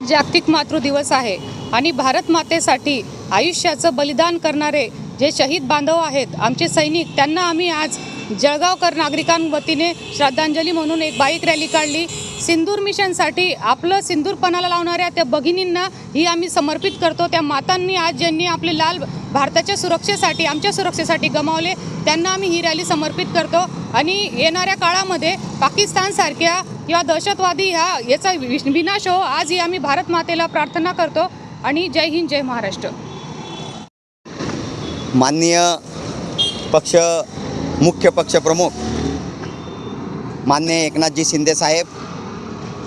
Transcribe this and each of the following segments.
जागतिक मातृ दिवस आहे आणि भारत मातेसाठी आयुष्याचं बलिदान करणारे जे शहीद बांधव आहेत आमचे सैनिक त्यांना आम्ही आज जळगावकर नागरिकांवतीने श्रद्धांजली म्हणून एक बाईक रॅली काढली. सिंदूर मिशनसाठी आपलं सिंदूरपणाला लावणाऱ्या त्या भगिनींना ही आम्ही समर्पित करतो. त्या मातांनी आज ज्यांनी आपले लाल भारताच्या सुरक्षेसाठी आमच्या सुरक्षेसाठी गमावले त्यांना आम्ही ही रॅली समर्पित करतो. आणि येणाऱ्या काळामध्ये पाकिस्तानसारख्या किंवा दहशतवादी ह्या याचा विनाश हो आज ही आम्ही भारत मातेला प्रार्थना करतो. आणि जय हिंद जय महाराष्ट्र. माननीय पक्ष मुख्य पक्षप्रमुख माननीय एकनाथजी शिंदे साहेब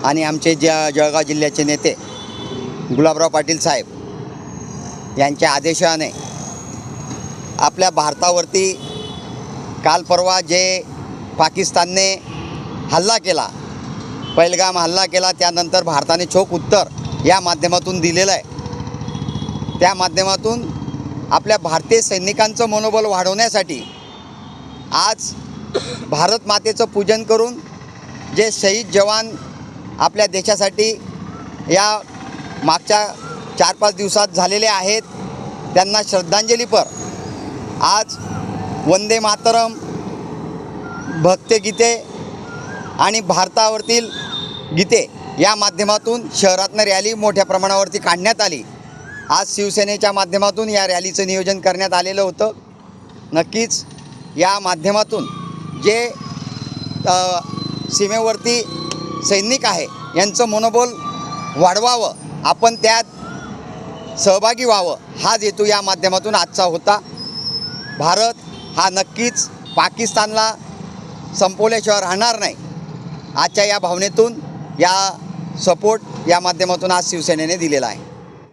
आणि आमचे ज जळगाव जिल्ह्याचे नेते गुलाबराव पाटील साहेब यांच्या आदेशाने आपल्या भारतावरती काल परवा जे पाकिस्तानने हल्ला केला पहिलगाम हल्ला केला त्यानंतर भारताने चोख उत्तर या माध्यमातून दिलेलं आहे. त्या माध्यमातून आपल्या भारतीय सैनिकांचं मनोबल वाढवण्यासाठी आज भारत मातेचं पूजन करून जे शहीद जवान आपल्या देशासाठी या मागच्या चार पाच दिवसात झालेले आहेत. त्यांना श्रद्धांजलीपर आज वंदे मातरम भक्तगीते आणि भारतावरतील गीते या माध्यमातून शहरातनं रॅली मोठ्या प्रमाणावरती काढण्यात आली. आज शिवसेनेच्या माध्यमातून या रॅलीचं नियोजन करण्यात आलेलं होतं. नक्कीच या माध्यमातून जे सीमेवरती सैनिक आहे यांचं मनोबल वाढवावं आपण त्यात सहभागी व्हावं हाच हेतू या माध्यमातून आजचा होता. भारत हा नक्कीच पाकिस्तानला संपवल्याशिवाय राहणार नाही. आजच्या या भावनेतून या सपोर्ट या माध्यमातून आज शिवसेनेने दिलेला आहे.